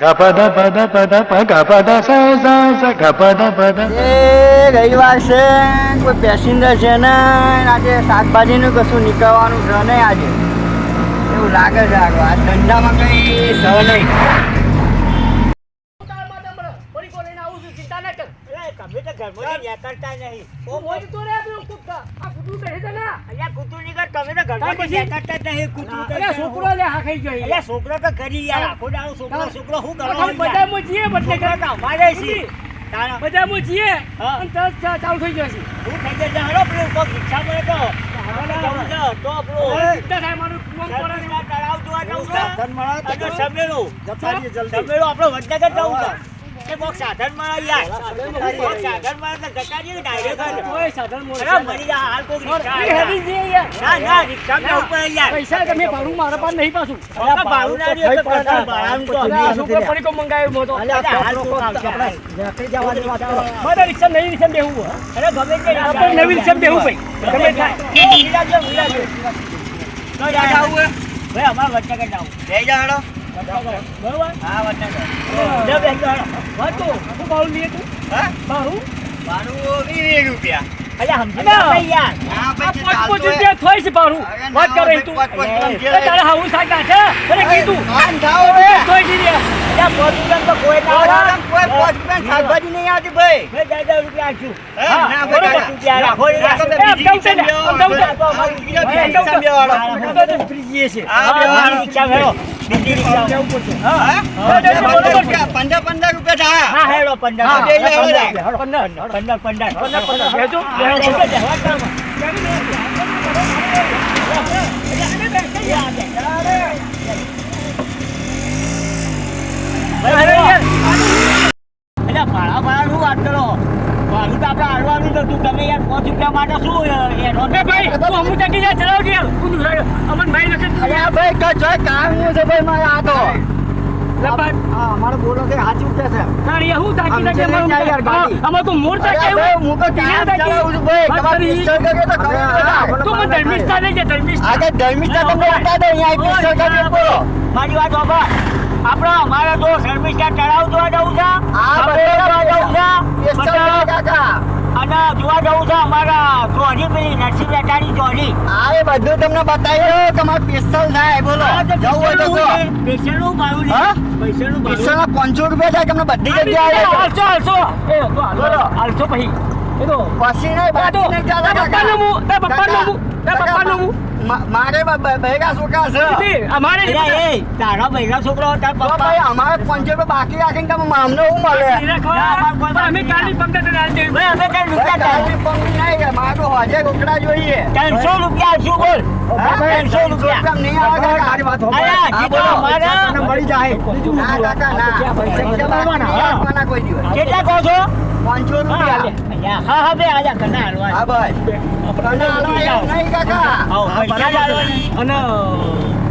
ગપદ પદ પદ પ ગપદ સ સ સ ગપદ પદ છે કોઈ પેસેન્જર છે ને આજે શાકભાજીનું કશું નીકળવાનું છે નહીં આજે એવું લાગે છે આ ધંધામાં કઈ સહ નહીં તમે તો ઘરમાં નીકળતા નહીં. અહીંયા કૂતરું. નીકળ તમે તો ઘરમાં નીકળતા જ નહીં. કૂતરું તો અલ્યા છોકરો તો કરી યાર આખો દાડો છોકરો છોકરો શું કરો છોકરો તો અમારે છે તારા બધામાં છીએ? અને તરત ચાલુ થઈ જશે. હું થઈ જશે હળો પેલું કોક રિક્ષા મળે તો. જવું તો પેલું કેટલા થાય મારું મન પડે. તળાવ જોવા જવું છે મળે તો જલ્દી. આપણે વડનગર જવું છે. એ કોક સાધન મળે યાર કોક સાધન મળે તો જતા રહીએ કોઈ સાધન મળે અરે જા હાલ કોક રિક્ષા એ યાર. ના ના રિક્ષા જવું પડે યાર પૈસા તમે ભાડું મારા પાસે નહીં પાછું આપણે ભાડું ના દઈએ તો કશું ભાડાનું તો અમે છોકરો પડીકો મંગાવ્યો મોટો. અલ્યા, અલ્યા, હાલ લોકો આવશે. આપણે જવાની વાત કરો. મારે રિક્ષા નવી રિક્ષા બેહવું અરે ગમે તે આપણે નવી રિક્ષા બેહવું ભાઈ ગમે થાય વિરાજો, વિરાજો. તો યાર આવું હે? ભાઈ અમારે વડનગર જવું. જઈ જાઓ હેડો. હા ભાડું લઈએ તું? ભાડું વીસ રૂપિયા અલ્યા સમજી. યાર પાંચ પાંચ રૂપિયા થાય છે ભાડું વાત કરે તું એ તારે હાવું સાચા છે અરે કીધું તોય દીધી અલ્યા, પાંચ રૂપિયામાં તો કોઈ ના આવે. શાકભાજી નહીં આવતી ભાઈ દસ દસ રૂપિયા આપશું. હે? હા, ના, બરોબર. રૂપિયા રાખો. એ અમદાવાદ છે અમદાવાદ. અમદાવાદ. ફ્રીજીએ છે હા, બીજી રિક્ષા હેડો. બીજી રિક્ષા. પંદર પંદર રૂપિયા હા, હેડો, પંદર. હા, પંદર, પંદર, પંદર, પંદર, પંદર. પંદર, જોઈ કામ છે ભાઈ મારે આ તો. અમારે બોલો કે સાચું કે છે. તારી એ હું તાકી આમ નાખે છે યાર ગાડી. હા, તો મોર તાકે ભાઈ, હું તો ટીના તાકી. ભાઈ તમારે કરી. પિસ્તોલ તો ખબર પડે. હા, તું મને ધર્મિષ્ઠા લઈ જા, ધર્મિષ્ઠા. આજે ધર્મિષ્ઠા તમને બતાવી દો અહીંયા પિસ્તોલ કરજો બોલો મારી વાત સાંભળ આપણે અમારે તો શર્મિષ્ઠા તળાવ જોવા છે આ આપણે જવું છે કાકા અને જોવા જવું છે અમારા ચોરી પેલી નરસિંહ બેટાની ચોરી હા એ બધું તમને બતાવી દો તમારે સ્પેશિયલ થાય બોલો જવું હોય તો. પૈસાનું ભાડું હા? છે પૈસાનું ભાડું પાંચસો રૂપિયા થાય તમને બધી જગ્યાએ આવે હાલશો, હાલશો. એ, તો હાલો, હાલશો પછી. તો પછી નહીં તો બાકી નહીં ચાલે. પપ્પાનું મું, તારા પપ્પાનું મું, પપ્પાનું મારે બ- બ- ભેગા છોકરા છે અમારે એ તારા બૈરા છોકરો તાર પપ્પા ભાઈ અમારે પંચે રૂપિયા બાકી રાખીને તમે અમને હું મળે અમે કાલી દેવું. ભાઈ અમે કઈ રૂપિયા કાલી પંદર નહીં મારો હજે રોકડા જોઈએ ત્રણસો રૂપિયા શું બોલ ત્રણસો રૂપિયા નહીં આવે તો મળી જાય ના કાકા કેટલા કહો છો પાંચસો રૂપિયા. હા હા બે આજા કના હાલવા હા ભાઈ. કાકા. અને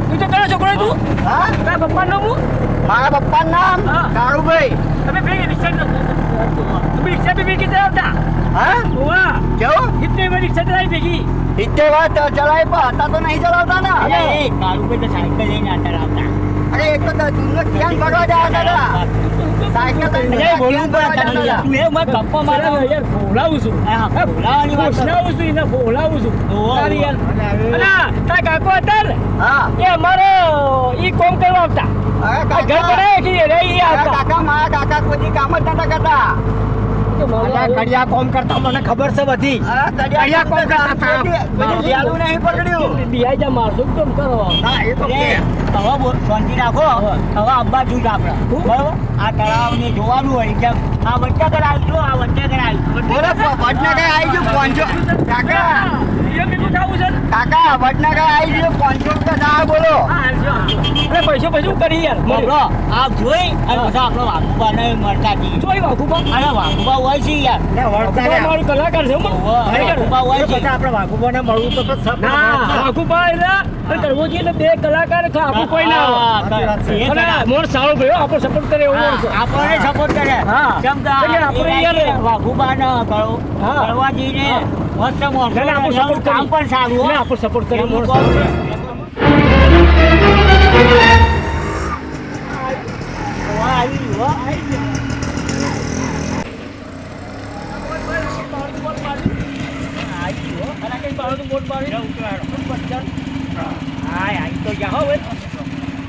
તું તો કયો છોકરો તું? હા? તારા પપ્પાનું મું? મારા પપ્પાનું નામ હા. કાળુભાઈ. તમે બે રિક્ષા તમે રિક્ષા બી ભેગી ચલાવતા હા? વાહ કેવું? કિતને વાર રિક્ષા ચલાવી ભેગી. ઇત્તે વાત ચલાવી પણ હતા તો નહીં ચલાવતા ને. એ કાળુભાઈ તો સાયકલ લઈને આટા લાવતા અરે એક તો સાયકલ લઈને બોલવું પડે. તું. એ મને ગપ્પા મારે. મારે યાર બોલાવું છું. હા, બોલાવાની વાત બોલાવું છું એને બોલાવું છું. તારી યાર. અલા તારા કાકો હતા હા. એ અમારો ઈ કોમ કરવા આવતા. ઘર કાકા કે રે ઈ આવતા. કાકા મારા કાકા કોઈ કામ જ નતા કરતા. કડિયા કોમ કરતા મને ખબર છે બધી. કડિયા કોમ કરતા હતા. કોઈ દી લેલું નહીં પકડ્યું. બિહાઈ જા મારશું કેમ કરો? હા એ તો અરે, બોલ, શાંતિ રાખો. હવે અંબા જૂજ આપણે. બરાબર? આ તળાવને જોવાનું હોય જેમ આ વચ્ચે કરાવીશું આ વચ્ચે વડનગર આવી ગયું કાકા? કાકા વડનગર આવી ગયું. પાંચસો રૂપિયા ના બોલો. અરે પૈસો પૈસો કરી યાર. બબલો, આ જોઈ? અને પછી આપણો વાઘુબાને મળતા જોઈ વાઘુબા? અરે વાઘુબા હોય છે યાર. વાઘુબા મારું કલાકાર છે હો. અરે વાઘુબા હોય છે. આપણે વાઘુબાને મળવું તો ના વાઘુબા એટલે કરવો જોઈએ એટલે બે કલાકાર આખું કોઈ ના આવે. મોણ સારો ભાઈ આપણો સપોર્ટ કરે એવો મોણ આપણને સપોર્ટ કરે. હા. કેમ કે આપણે યાર- વાઘુબાને કરો હા. કરવા જઈને કામ પણ સારું આપણો સપોર્ટ કરે એનું મોણ કામ સારો. છે. ઓવા આવી હો આવી હો અને કઈ બાળકનું મોટ મારી જા ઉતરાડો પચાસ હાય આવી તો જા હો હવે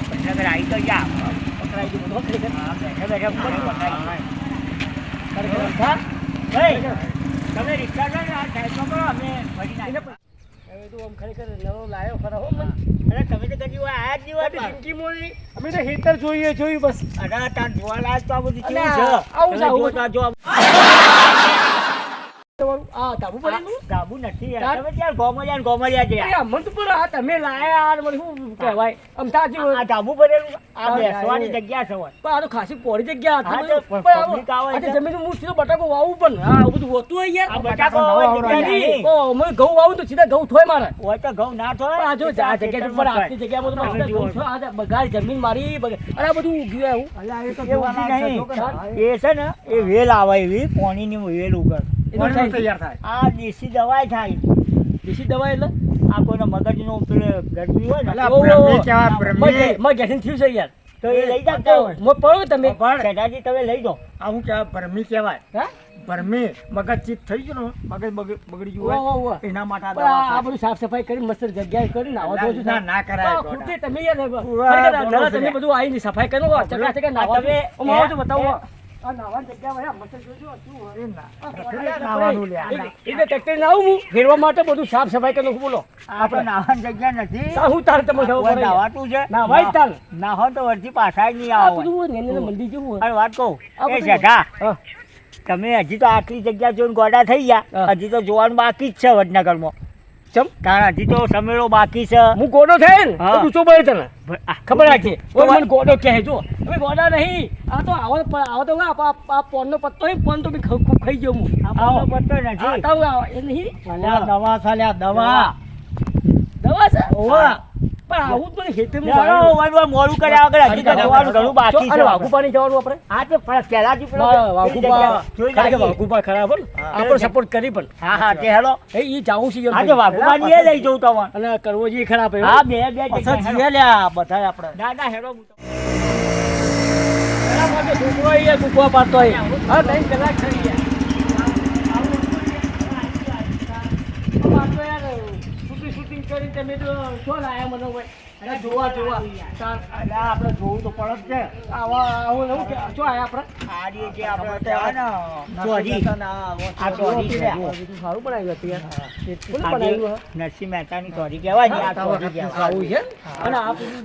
પટનગર આવી તો જા પકડાઈ ગયું બધું ખરેખર. હા બેઠા બેઠા તમે રિક્ષા આ સાઈડમાં કરો અમે ફરી નાખીએ. તો આમ ખરેખર નવો લાયો ખરો હો. અરે તમે તો કદી જ હોત અમે તો હેતર જોઈએ જોયું બસ. અઢાર તાર જોવા લાયક તો આ બધું કેવું છે? આવું આ જો આ ધાબુ પડેલું ડાબુ નથી યાર. તમે ત્યાં ગોમડિયા ને ગોમડિયા જ રહ્યા. અરે અમને તો પણ આ તમે લાયા આ મને શું કહેવાય આમ તાજી આ ડાબુ ભરેલું આ બેસવાની જગ્યા છે પણ આ તો ખાસી પોળી જગ્યા હતી તો પણ આવો- public આવે એટલે- જમીન હું સીધો બટાકો વાવું પણ હા આ બધું હોતું હોય યાર બટાકો હોય જગ્યા નહીં. ઓ અમે ઘઉં વાવું તો સીધા ઘઉં થોય મારે હોય તો ઘઉં ના થોય. આ જો આ જગ્યા પર થાય. આપણી જગ્યામાં તો તમે સીધા જુઓ. ઘઉં છો. આ બગાડ જમીન મારી અરે આ બધું ઉગ્યું એવું એ છે ને એ વેલ આવે એવી પોણીની વેલ ઉગર એ થાય. આ દેશી દવાઈ થાય. દેશી દવા એટલે? આ કોઈનો મગજનો પેલો ગરમી હોય ને ઓ, ઓ, ઓ. મગે- મગે થઈને થયું છે યાર. તો એ લઈ જાતા હોય? પડો તમે. સેઠાજી તમે લઈ જાઓ. આવું કે ભરમી કહેવાય હા? ભરમી મગજ ચીત થઈ ગયું મગજ બગડી ગયું હોય. એના માટે આ આ આ બધું સાફ સફાઈ કરી મસ્ત જગ્યાએ કરી ના, ના, ના કરાય આ ખૂટે તમે યાર. આ. તમે બધું આવીને સફાઈ કરો ચકા ચકા નાવા તમે- આવો બતાવો. ફેરવા માટે બધું સાફ સફાઈ કરી બોલો. આપણે. નાવાની જગ્યા નથી. હું તારે તમે જવું ઓય પડે. યાર. નાવાતું છે? નાવાય જ નાહો તો વળતી પાછા નહીં આ આવે. બધું હોય ને, એને મંદિર જેવું અરે વાત કહું. એ શેઠા તમે હજી તો આટલી જગ્યા જોઈને ગોડા થઈ ગયા. હજી તો જોવાનું બાકી જ છે વડનગરમાં. ચમ? કારણ હજી તો સમેળો બાકી છે. હું ગોડો થયે ને હા. તું ચો પડે તને ખબર રાખજે. ઓય મને ગોડો કહે જો. હવે ગોડા નહીં. આ તો આવો આવો તો આ પોનનો પત્તો હોય પોન તો ખાઈ ગયો હું આવો. પત્તો નથી. આવો. એ નહીં? દવા સાલ્યા દવા. દવા. છે? ઓવા. પણ આવું તો વન મોડું કર્યા આગળ હજી તો ઘણું બાકી છે. વાઘુપાની જવાનું આપણે? આ તો પહેલાથી વાઘુપા. વાઘુપા ખરાબ ને. સપોર્ટ કરી પણ. હા હા તે હેલો એ ઈ જાવું છે આજે તો વાઘુબાની એ લઈ જઉં તમારે. અને કરવો જોઈએ ખરાબ હા બે બે. જીએ લ્યા બધા આપણે. ના ના હેલો પાડતો? જોવા તો પડે છે આવા આવું નવું શું આયા આપણે સારું બનાવ્યું? નરસિંહ મહેતાની ચોરી કહેવાય આ ચોરી કહેવાય. છે અને આ પેલું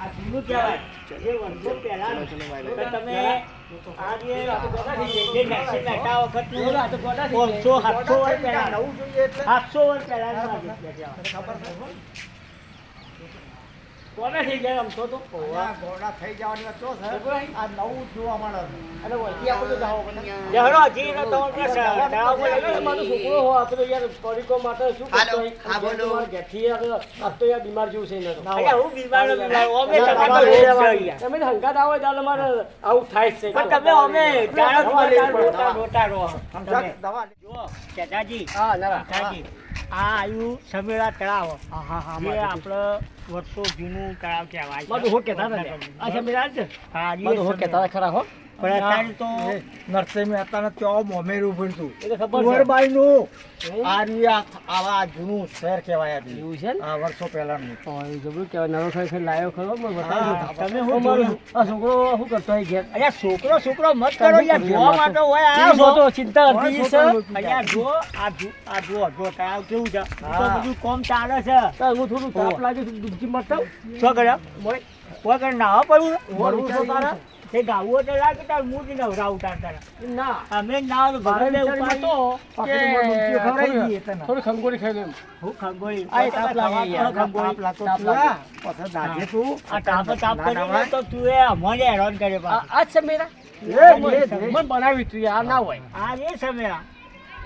આ જૂનું કહેવાય. જે વર્ષો પહેલાનું. તમે આ જે વખતનું. પાંચસો, સાતસો વર્ષ સાતસો પહેલાનું આ જગ્યા છે. ગોડા થઈ ગયા આમ તો તો ઘોડા થઈ જવાની વાત શું આ નવું જોવા મળે અને વળતી આપણે તો જાઓ પડે. જે હળો, હજી એનો તમારો પ્રશ્ન. તળાવ પર અરે, મારો છોકરો હો, આ યાર પડીકો માટે શું કરતો હાલો, બોલો. મારા આ તો યાર બીમાર જેવું છે તો. અલ્યા, હું બીમાર બીમાર. અમે તમે તો ના, રોજ ના, છે યાર. તમે હંગાત આવો એટલે મારે આવું થાય છે પણ તમે અમે જાણો. સમજા દવા હા ના આ આવ્યું સમેળા તળાવ. જે આપણે વર્ષો જૂનું તળાવ કહેવાય. બધું હો કહેતા હતા. આ જ? હા, એ હો કહેતા ખરા હો? પણ અત્યારે તો નરસિંહ મહેતાને ત્યાં મોમેરું ભરતું એ તો ખબર છે. કુંવરબાઈનું હમ? આ રહ્યું આ- આવા જૂનું શહેર કહેવાય આ છે આ વર્ષો પહેલાનું જબરું કહેવાય. નવો ખરેખર લાયો ખરો, મને બતાવી હા, દો. તમે ઓ, શું મારું- જોયું? આ છોકરો શું કરતો હોય ઘેર? અલ્યા છોકરો છોકરો મત કરો યાર જોવા માટે હોય ઈ આવો. મોટો ચિંતા હતી છે. અલ્યા જો આ આ જો જો તળાવ કેવું છે તો બધું કોમ ચાલે છે તો હું થોડું તાપ લાગે છે, કોઈ પડવું છે તારે? તે ગાવું તો લાગે તાર મૂળ જ તાર. ના. અમે ના તો મારે ભગવાનને વિચારમાં ઉપાડી. તો પાછળ કે મોઢું ઊંચું ખવડાવી થોડી- દઈએ તને. થોડી ખંગોળી ખાઈ લઉં. હું ખંગોળી. આ તાપ લાગે યાર. તાપ લાગતો તું આ, પછી દાજે તું. આ તાપ તાપ ના તો તું એ મને હેરાન કરે આ છે મેરા? એ. મને બનાવી તું આ ના હોય. આ એ છો મારા.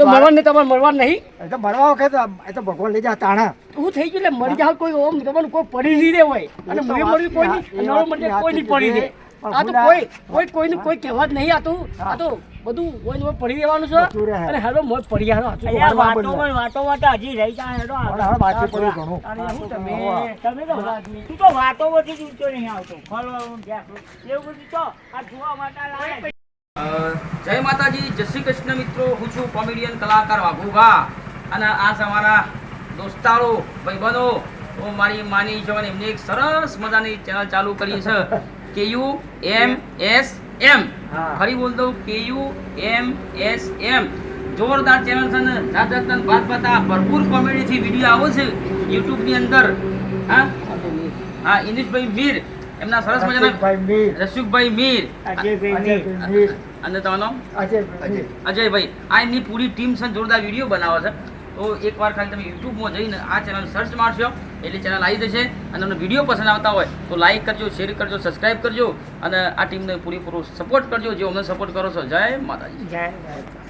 તો કોઈ મરવું નહીં તમારે મરવા નહીં? એ તો ભરવા વખત એ તો ભગવાન લઈ જા તાણા. હું થઈ ગયું એટલે મરી જાવ કોઈ ઓમ તમને કોઈ પડી નહીં રે હોય. અને વાત- મરી કોઈ નહીં વાત નવો મરી કોઈ નહીં પડી. રહે આ તો કોઈ કોઈ કોઈનું કોઈ કહેવા જ નહીં આ તો આ તો બધું કોઈ ને પડી રહેવાનું છે. અને હાલો મોજ પડી ગયા વાતો વાતો વાળવા વાતોમાં બદલે. વાતોમાં તો હજી રહી જાય હેડો ઘણું. તમે? તમે તો તું તો વાતો બધી જ ઊંચો નહીં આવતો. ફરવાનું. એવું બધું તો આ જોવા માટે લાવે. જય માતાજી જય શ્રી કૃષ્ણ મિત્રો. હું છું કોમેડિયન કલાકાર વાઘુભા. અને આ અમારા દોસ્તારો ભાઈબંધો. તો મારી માની જવાન એમને એક સરસ મજાની ચેનલ ચાલુ કરી છે. કે યુ એમ એસ એમ. હા. ફરી બોલ દઉં કે યુ એમ એસ એમ. જોરદાર ચેનલ છે ને. જાત જાતના વાત બાતા ભરપૂર કોમેડીથી વીડિયો આવે છે યુટ્યુબની અંદર. હા? હા ઇનિશભાઈ મીર. એમના સરસ મજાના રસિકભાઈ મીર, અને તમારું? નામ અજયભાઈ. આ એમની પૂરી ટીમ છે જોરદાર વીડિયો બનાવે છે. તો એકવાર ખાલી તમે યુટ્યુબમાં જઈને આ ચેનલ સર્ચ મારશો એટલે ચેનલ આવી જશે અને તમને વીડિયો પસંદ આવતા હોય તો લાઈક કરજો શેર કરજો સબસ્ક્રાઈબ કરજો અને આ ટીમને પૂરેપૂરો સપોર્ટ કરજો. જે અમને સપોર્ટ કરો છો. જય માતાજી. જય જય.